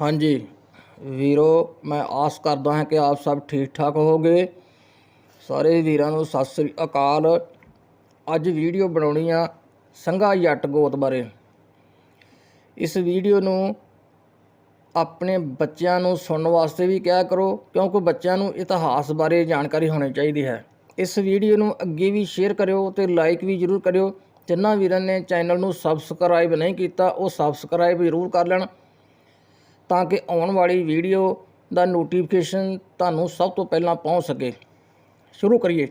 ਹਾਂਜੀ। ਵੀਰੋ, ਮੈਂ ਆਸ ਕਰਦਾ ਹਾਂ ਕਿ ਆਪ ਸਭ ਠੀਕ ਠਾਕ ਹੋਵੋਗੇ। ਸਾਰੇ ਵੀਰਾਂ ਨੂੰ ਸਤਿ ਸ੍ਰੀ ਅਕਾਲ। ਅੱਜ ਵੀਡੀਓ ਬਣਾਉਣੀ ਆ ਸੰਘਾ ਜੱਟ ਗੋਤ ਬਾਰੇ। ਇਸ ਵੀਡੀਓ ਨੂੰ ਆਪਣੇ ਬੱਚਿਆਂ ਨੂੰ ਸੁਣਨ ਵਾਸਤੇ ਵੀ ਕਿਹਾ ਕਰੋ, ਕਿਉਂਕਿ ਬੱਚਿਆਂ ਨੂੰ ਇਤਿਹਾਸ ਬਾਰੇ ਜਾਣਕਾਰੀ ਹੋਣੀ ਚਾਹੀਦੀ ਹੈ। ਇਸ ਵੀਡੀਓ ਨੂੰ ਅੱਗੇ ਵੀ ਸ਼ੇਅਰ ਕਰਿਓ ਤੇ ਲਾਈਕ ਵੀ ਜ਼ਰੂਰ ਕਰਿਓ। ਜਿਨ੍ਹਾਂ ਵੀਰਾਂ ਨੇ ਚੈਨਲ ਨੂੰ ਸਬਸਕ੍ਰਾਈਬ ਨਹੀਂ ਕੀਤਾ, ਉਹ ਸਬਸਕ੍ਰਾਈਬ ਜ਼ਰੂਰ ਕਰ ਲੈਣ। ਤਾਂ ਕਿ ਆਉਣ ਵਾਲੀ ਵੀਡੀਓ ਦਾ ਨੋਟੀਫਿਕੇਸ਼ਨ ਤੁਹਾਨੂੰ ਸਭ ਤੋਂ ਪਹਿਲਾਂ ਪਹੁੰਚ ਸਕੇ। ਸ਼ੁਰੂ ਕਰੀਏ।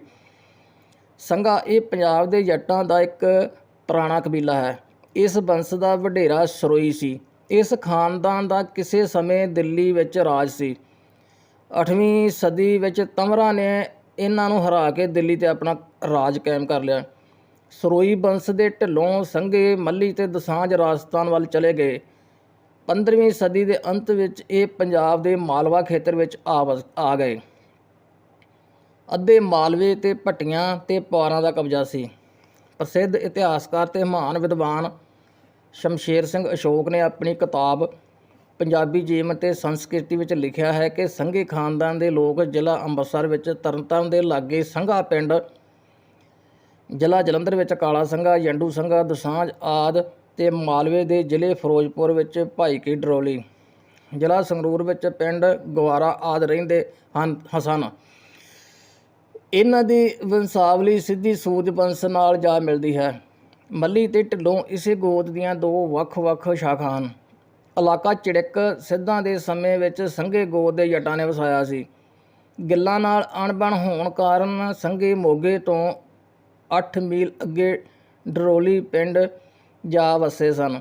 ਸੰਘਾ ਇਹ ਪੰਜਾਬ ਦੇ ਜੱਟਾਂ ਦਾ ਇੱਕ ਪੁਰਾਣਾ ਕਬੀਲਾ ਹੈ। ਇਸ ਬੰਸ ਦਾ ਵਡੇਰਾ ਸਰੋਈ ਸੀ। ਇਸ ਖਾਨਦਾਨ ਦਾ ਕਿਸੇ ਸਮੇਂ ਦਿੱਲੀ ਵਿੱਚ ਰਾਜ ਸੀ। 8ਵੀਂ ਸਦੀ ਵਿੱਚ ਤਮਰਾ ਨੇ ਇਹਨਾਂ ਨੂੰ ਹਰਾ ਕੇ ਦਿੱਲੀ ਤੇ ਆਪਣਾ ਰਾਜ ਕਾਇਮ ਕਰ ਲਿਆ। ਸਰੋਈ ਬੰਸ ਦੇ ਢਿੱਲੋਂ ਸੰਘੇ ਮੱਲੀ ਤੇ ਦਸਾਂਝ ਰਾਜਸਥਾਨ ਵੱਲ ਚਲੇ ਗਏ। 15ਵੀਂ ਸਦੀ ਦੇ ਅੰਤ ਵਿੱਚ ਇਹ ਪੰਜਾਬ ਦੇ ਮਾਲਵਾ ਖੇਤਰ ਵਿੱਚ ਆ ਵਸ- ਆ ਗਏ। ਅੱਧੇ ਮਾਲਵੇ ਤੇ ਭੱਟੀਆਂ ਤੇ ਪਵਾਰਾਂ ਦਾ ਕਬਜ਼ਾ ਸੀ। ਪ੍ਰਸਿੱਧ ਇਤਿਹਾਸਕਾਰ ਤੇ ਮਹਾਨ ਵਿਦਵਾਨ ਸ਼ਮਸ਼ੇਰ ਸਿੰਘ ਅਸ਼ੋਕ ਨੇ ਆਪਣੀ ਕਿਤਾਬ ਪੰਜਾਬੀ ਜੀਵਨ ਤੇ ਸੰਸਕ੍ਰਿਤੀ ਵਿੱਚ ਲਿਖਿਆ ਹੈ ਕਿ ਸੰਘੇ ਖਾਨਦਾਨ ਦੇ ਲੋਕ ਜ਼ਿਲ੍ਹਾ ਅੰਮ੍ਰਿਤਸਰ ਵਿੱਚ ਤਰਨਤਾਰਨ ਦੇ ਲਾਗੇ ਸੰਘਾ ਪਿੰਡ, ਜ਼ਿਲ੍ਹਾ ਜਲੰਧਰ ਵਿੱਚ ਕਾਲਾ ਸੰਘਾ, ਜੰਡੂ ਸੰਘਾ, ਦੁਸਾਂਝ ਆਦ ਤੇ ਮਾਲਵੇ ਦੇ ਜ਼ਿਲ੍ਹੇ ਫਿਰੋਜ਼ਪੁਰ ਵਿੱਚ ਭਾਈ ਕੀ ਡਰੋਲੀ। ਜ਼ਿਲ੍ਹਾ ਸੰਗਰੂਰ ਵਿੱਚ ਪਿੰਡ ਗਵਾਰਾ ਆਦ ਰਹਿੰਦੇ ਹਨ, ਹਸਨ। ਇਹਨਾਂ ਦੀ ਵੰਸਾਵਲੀ ਸਿੱਧੀ ਸੂਦ ਵੰਸ਼ ਨਾਲ ਜਾ ਮਿਲਦੀ ਹੈ। ਮੱਲੀ ਤੇ ਢਿੱਲੋਂ ਇਸੇ ਗੋਦ ਦੀਆਂ ਦੋ ਵੱਖ-ਵੱਖ ਸ਼ਾਖਾ ਹਨ। ਇਲਾਕਾ ਚਿੜਕ ਸਿੱਧਾਂ ਦੇ ਸਮੇਂ ਵਿੱਚ ਸੰਘੇ ਗੋਦ ਦੇ ਜੱਟਾਂ ਨੇ ਵਸਾਇਆ ਸੀ। ਗਿੱਲਾਂ ਨਾਲ ਅਣਬਣ ਹੋਣ ਕਾਰਨ ਸੰਘੇ ਮੋਗੇ ਤੋਂ 8 ਮੀਲ ਅੱਗੇ ਡਰੋਲੀ ਪਿੰਡ ਜਾ ਵਸੇ ਸਨ।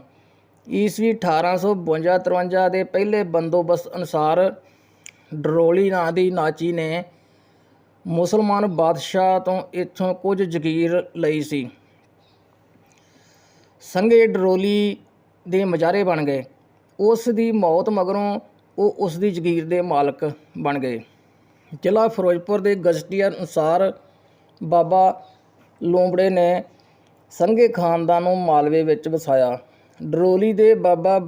ਈਸਵੀ 1852-53 ਦੇ ਪਹਿਲੇ ਬੰਦੋਬਸਤ ਅਨੁਸਾਰ ਡਰੋਲੀ ਨਾਂ ਦੀ ਨਾਚੀ ਨੇ ਮੁਸਲਮਾਨ ਬਾਦਸ਼ਾਹ ਤੋਂ ਇੱਥੋਂ ਕੁਝ ਜ਼ਗੀਰ ਲਈ ਸੀ। ਸੰਘੇ ਡਰੋਲੀ ਦੇ ਮਜਾਰੇ ਬਣ ਗਏ। ਉਸ ਦੀ ਮੌਤ ਮਗਰੋਂ ਉਹ ਉਸ ਦੀ ਜ਼ਗੀਰ ਦੇ ਮਾਲਕ ਬਣ ਗਏ। ਜ਼ਿਲ੍ਹਾ ਫਿਰੋਜ਼ਪੁਰ ਦੇ ਗਜ਼ਟੀਅਰ ਅਨੁਸਾਰ ਬਾਬਾ ਲੋਂਬੜੇ ਨੇ ਸੰਘੇ ਖਾਨਦਾਨ ਨੂੰ ਮਾਲਵੇ ਵਿੱਚ ਵਸਾਇਆ। ਡਰੋਲੀ ਦੇ ਬਾਬਾ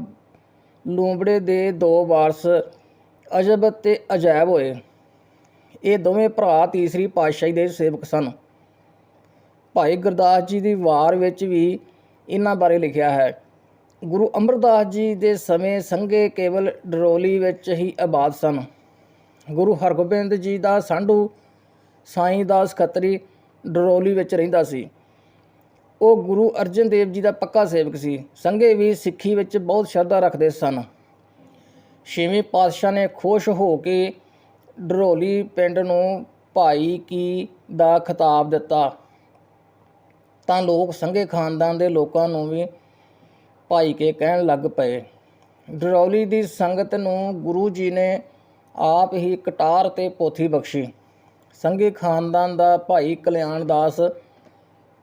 ਲੂੰਬੜੇ ਦੇ ਦੋ ਵਾਰਸ ਅਜਬ ਤੇ ਅਜੈਬ ਹੋਏ। ਇਹ ਦੋਵੇਂ ਭਰਾ ਤੀਸਰੀ ਪਾਤਸ਼ਾਹੀ ਦੇ ਸੇਵਕ ਸਨ। ਭਾਈ ਗੁਰਦਾਸ ਜੀ ਦੀ ਵਾਰ ਵਿੱਚ ਵੀ ਇਹਨਾਂ ਬਾਰੇ ਲਿਖਿਆ ਹੈ। ਗੁਰੂ ਅਮਰਦਾਸ ਜੀ ਦੇ ਸਮੇਂ ਸੰਘੇ ਕੇਵਲ ਡਰੋਲੀ ਵਿੱਚ ਹੀ ਆਬਾਦ ਸਨ। ਗੁਰੂ ਹਰਗੋਬਿੰਦ ਜੀ ਦਾ ਸਾਂਢੂ, ਸਾਈਂ ਦਾਸ ਖੱਤਰੀ ਡਰੋਲੀ ਵਿੱਚ ਰਹਿੰਦਾ ਸੀ। ਉਹ ਗੁਰੂ ਅਰਜਨ ਦੇਵ ਜੀ ਦਾ ਪੱਕਾ ਸੇਵਕ ਸੀ। ਸੰਘੇ ਵੀ ਸਿੱਖੀ ਵਿੱਚ ਬਹੁਤ ਸ਼ਰਧਾ ਰੱਖਦੇ ਸਨ। ਛੇਵੇਂ ਪਾਤਸ਼ਾਹ ਨੇ ਖੁਸ਼ ਹੋ ਕੇ ਡਰੋਲੀ ਪਿੰਡ ਨੂੰ ਭਾਈ ਕੀ ਦਾ ਖਿਤਾਬ ਦਿੱਤਾ। ਤਾਂ ਲੋਕ ਸੰਘੇ ਖਾਨਦਾਨ ਦੇ ਲੋਕਾਂ ਨੂੰ ਵੀ ਭਾਈ ਕੇ ਕਹਿਣ ਲੱਗ ਪਏ। ਡਰੌਲੀ ਦੀ ਸੰਗਤ ਨੂੰ ਗੁਰੂ ਜੀ ਨੇ ਆਪ ਹੀ ਕਟਾਰ ਤੇ ਪੋਥੀ ਬਖਸ਼ੀ। ਸੰਘੇ ਖਾਨਦਾਨ ਦਾ ਭਾਈ ਕਲਿਆਣ ਦਾਸ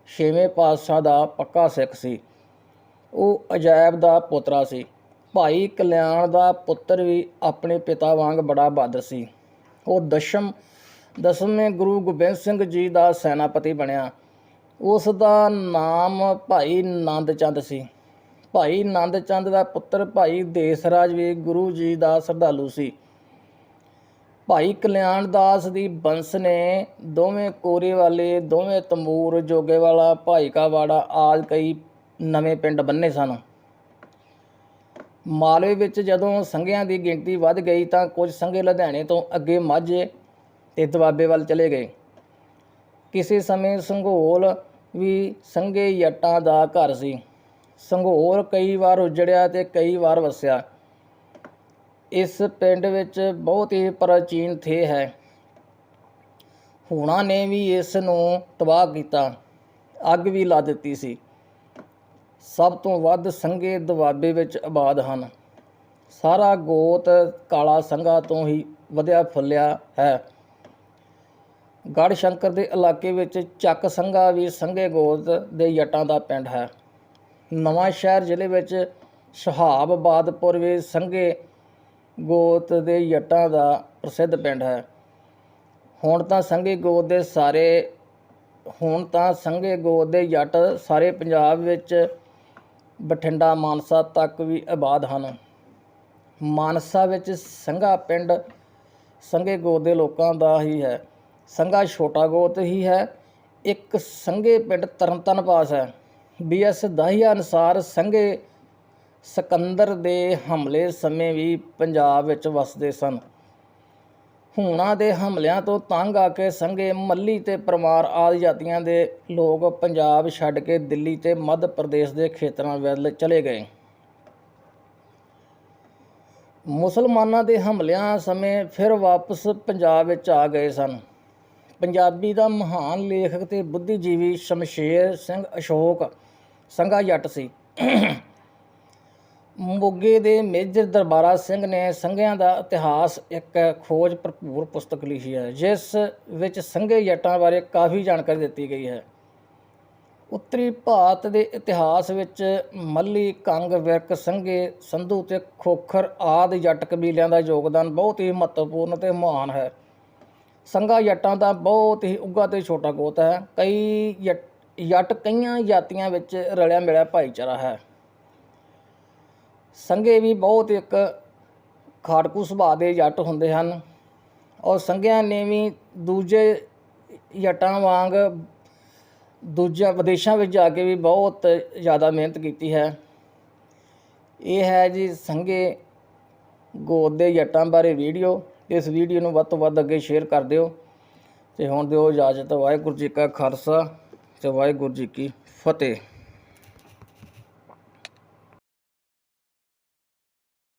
ਛੇਵੇਂ ਪਾਤਸ਼ਾਹ ਦਾ ਪੱਕਾ ਸਿੱਖ ਸੀ। ਉਹ ਅਜਾਇਬ ਦਾ ਪੁੱਤਰਾ ਸੀ। ਭਾਈ ਕਲਿਆਣ ਦਾ ਪੁੱਤਰ ਵੀ ਆਪਣੇ ਪਿਤਾ ਵਾਂਗ ਬੜਾ ਬਹਾਦਰ ਸੀ। ਉਹ ਦਸ਼ਮ, ਦਸਵੇਂ ਗੁਰੂ ਗੋਬਿੰਦ ਸਿੰਘ ਜੀ ਦਾ ਸੈਨਾਪਤੀ ਬਣਿਆ। ਉਸ ਦਾ ਨਾਮ ਭਾਈ ਨੰਦ ਚੰਦ ਸੀ। ਭਾਈ ਨੰਦ ਚੰਦ ਦਾ ਪੁੱਤਰ ਭਾਈ ਦੇਸਰਾਜ ਵੀ ਗੁਰੂ ਜੀ ਦਾ ਸ਼ਰਧਾਲੂ ਸੀ। ਭਾਈ ਕਲਿਆਣ ਦਾਸ ਦੀ ਬੰਸ ਨੇ ਦੋਵੇਂ ਕੋਰੇ ਵਾਲੇ, ਦੋਵੇਂ ਤੰਬੂਰ ਜੋਗੇ ਵਾਲਾ ਭਾਈ ਕਾ ਆਦ ਕਈ ਨਵੇਂ ਪਿੰਡ ਬੰਨੇ ਸਨ। ਮਾਲਵੇ ਵਿੱਚ ਜਦੋਂ ਸੰਘਿਆਂ ਦੀ ਗਿਣਤੀ ਵੱਧ ਗਈ ਤਾਂ ਕੁਝ ਸੰਘੇ ਲੁਧਿਆਣੇ ਤੋਂ ਅੱਗੇ ਮਾਝੇ ਤੇ ਦੁਆਬੇ ਵੱਲ ਚਲੇ ਗਏ। ਕਿਸੇ ਸਮੇਂ ਸੰਘੋਲ ਵੀ ਸੰਘੇ ਜੱਟਾਂ ਦਾ ਘਰ ਸੀ। ਸੰਘੋਲ ਕਈ ਵਾਰ ਉਜੜਿਆ ਤੇ ਕਈ ਵਾਰ ਵਸਿਆ। ਇਸ ਪਿੰਡ ਵਿੱਚ ਬਹੁਤ ਹੀ ਪ੍ਰਾਚੀਨ ਥੇ ਹੈ। ਹੁਣਾ ਨੇ ਵੀ ਇਸ ਨੂੰ ਤਬਾਹ ਕੀਤਾ। ਅੱਗ ਵੀ ਲਾ ਦਿੱਤੀ ਸੀ। ਸਭ ਤੋਂ ਵੱਧ ਸੰਘੇ ਦੁਆਬੇ ਵਿੱਚ ਆਬਾਦ ਹਨ। ਸਾਰਾ ਗੋਤ ਕਾਲਾ ਸੰਘਾ ਤੋਂ ਹੀ ਵਧਿਆ ਫੁੱਲਿਆ ਹੈ। ਗੜ ਸ਼ੰਕਰ ਦੇ ਇਲਾਕੇ ਵਿੱਚ ਚੱਕ ਸੰਘਾ ਵੀ ਸੰਘੇ ਗੋਤ ਦੇ ਜੱਟਾਂ ਦਾ ਪਿੰਡ ਹੈ। ਨਵਾਂ ਸ਼ਹਿਰ ਜ਼ਿਲ੍ਹੇ ਵਿੱਚ ਸ਼ਹਾਬ ਸ਼ਹਾਬਬਾਦਪੁਰ ਵੀ ਸੰਘੇ ਗੋਤ ਦੇ ਜੱਟਾਂ ਦਾ ਪ੍ਰਸਿੱਧ ਪਿੰਡ ਹੈ। ਹੁਣ ਤਾਂ ਸੰਘੇ ਗੋਤ ਦੇ ਸਾਰੇ, ਹੁਣ ਤਾਂ ਸੰਘੇ ਗੋਤ ਦੇ ਜੱਟ ਸਾਰੇ ਪੰਜਾਬ ਵਿੱਚ ਬਠਿੰਡਾ, ਮਾਨਸਾ ਤੱਕ ਵੀ ਆਬਾਦ ਹਨ। ਮਾਨਸਾ ਵਿੱਚ ਸੰਘਾ ਪਿੰਡ ਸੰਘੇ ਗੋਤ ਦੇ ਲੋਕਾਂ ਦਾ ਹੀ ਹੈ। ਸੰਘਾ ਛੋਟਾ ਗੋਤ ਹੀ ਹੈ। ਇੱਕ ਸੰਘੇ ਪਿੰਡ ਤਰਨਤਨ ਪਾਸ ਹੈ। ਬੀਐਸ ਦਾਹੀਆ ਅਨੁਸਾਰ ਸੰਘੇ ਸਿਕੰਦਰ ਦੇ ਹਮਲੇ ਸਮੇਂ ਵੀ ਪੰਜਾਬ ਵਿੱਚ ਵਸਦੇ ਸਨ। ਹੂਣਾ ਦੇ ਹਮਲਿਆਂ ਤੋਂ ਤੰਗ ਆ ਕੇ ਸੰਘੇ ਮੱਲੀ ਤੇ ਪਰਮਾਰ ਆਦਿ ਜਾਤੀਆਂ ਦੇ ਲੋਕ ਪੰਜਾਬ ਛੱਡ ਕੇ ਦਿੱਲੀ ਤੇ ਮੱਧ ਪ੍ਰਦੇਸ਼ ਦੇ ਖੇਤਰਾਂ ਵੱਲ ਚਲੇ ਗਏ। ਮੁਸਲਮਾਨਾਂ ਦੇ ਹਮਲਿਆਂ ਸਮੇਂ ਫਿਰ ਵਾਪਸ ਪੰਜਾਬ ਵਿੱਚ ਆ ਗਏ ਸਨ। ਪੰਜਾਬੀ ਦਾ ਮਹਾਨ ਲੇਖਕ ਤੇ ਬੁੱਧੀਜੀਵੀ ਸ਼ਮਸ਼ੇਰ ਸਿੰਘ ਅਸ਼ੋਕ ਸੰਘਾ ਜੱਟ ਸੀ। ਮੋਗੇ ਦੇ ਮੇਜਰ ਦਰਬਾਰਾ ਸਿੰਘ ਨੇ ਸੰਘਿਆਂ ਦਾ ਇਤਿਹਾਸ ਇੱਕ ਖੋਜ ਭਰਪੂਰ ਪੁਸਤਕ ਲਿਖੀ ਹੈ, ਜਿਸ ਵਿੱਚ ਸੰਘੇ ਜੱਟਾਂ ਬਾਰੇ ਕਾਫੀ ਜਾਣਕਾਰੀ ਦਿੱਤੀ ਗਈ ਹੈ। ਉੱਤਰੀ ਭਾਰਤ ਦੇ ਇਤਿਹਾਸ ਵਿੱਚ ਮੱਲੀ, ਕੰਗ, ਵਿਰਕ, ਸੰਘੇ, ਸੰਧੂ ਤੇ ਖੋਖਰ ਆਦਿ ਜੱਟ ਕਬੀਲਿਆਂ ਦਾ ਯੋਗਦਾਨ ਬਹੁਤ ਹੀ ਮਹੱਤਵਪੂਰਨ ਤੇ ਮਹਾਨ ਹੈ। ਸੰਘਾ ਜੱਟਾਂ ਦਾ ਬਹੁਤ ਹੀ ਉੱਘਾ ਤੇ ਛੋਟਾ ਗੋਤ ਹੈ। ਕਈ ਜੱਟ- ਜੱਟ ਕਈਆਂ ਜਾਤੀਆਂ ਵਿੱਚ ਰਲਿਆ ਮਿਲਿਆ ਭਾਈਚਾਰਾ ਹੈ। ਸੰਘੇ ਵੀ ਬਹੁਤ ਇੱਕ ਖਾੜਕੂ ਸੁਭਾਅ ਦੇ ਜੱਟ ਹੁੰਦੇ ਹਨ ਔਰ ਸੰਘਿਆਂ ਨੇ ਵੀ ਦੂਜੇ ਜੱਟਾਂ ਵਾਂਗ ਦੂਜਾ ਵਿਦੇਸ਼ਾਂ ਵਿੱਚ ਜਾ ਕੇ ਵੀ ਬਹੁਤ ਜ਼ਿਆਦਾ ਮਿਹਨਤ ਕੀਤੀ ਹੈ। ਇਹ ਹੈ ਜੀ ਸੰਘੇ ਗੋਦ ਦੇ ਜੱਟਾਂ ਬਾਰੇ ਵੀਡੀਓ। ਇਸ ਵੀਡੀਓ ਨੂੰ ਵੱਧ ਤੋਂ ਵੱਧ ਅੱਗੇ ਸ਼ੇਅਰ ਕਰ ਦਿਓ ਤੇ ਹੁਣ ਦਿਓ ਇਜਾਜ਼ਤ। ਵਾਹਿਗੁਰੂ ਜੀ ਕਾ ਖਾਲਸਾ ਤੇ ਵਾਹਿਗੁਰੂ ਜੀ ਕੀ ਫਤਿਹ।